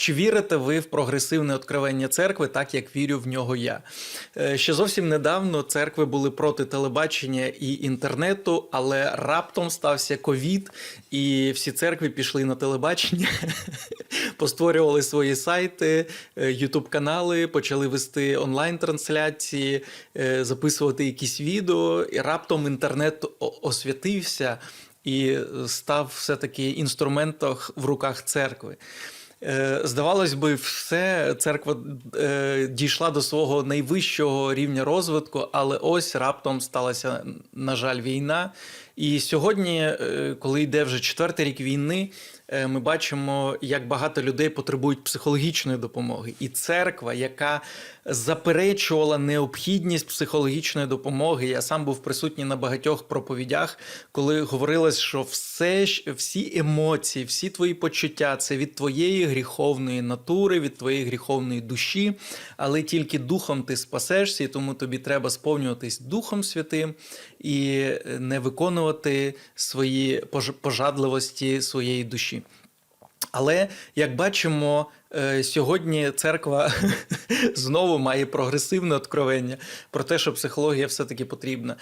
Чи вірите ви в прогресивне откровення церкви, так як вірю в нього я? Е, Ще зовсім недавно церкви були проти телебачення і інтернету, але раптом стався ковід, і всі церкви пішли на телебачення, постворювали свої сайти, ютуб канали, почали вести онлайн-трансляції, е, записувати якісь відео, і раптом інтернет освятився і став все-таки інструментом в руках церкви. Е, Здавалось би, все церква е, дійшла до свого найвищого рівня розвитку, але ось раптом сталася, на жаль, війна. І сьогодні, е, коли йде вже четвертий рік війни, ми бачимо, як багато людей потребують психологічної допомоги. І церква, яка заперечувала необхідність психологічної допомоги. Я сам був присутній на багатьох проповідях, коли говорилось, що все, всі емоції, всі твої почуття це від твоєї гріховної натури, від твоєї гріховної душі, але тільки духом ти спасешся, і тому тобі треба сповнюватись Духом Святим і е, не виконувати свої пож- пожадливості своєї душі. Але як бачимо, е, сьогодні церква знову має прогресивне откровення про те, що психологія все-таки потрібна.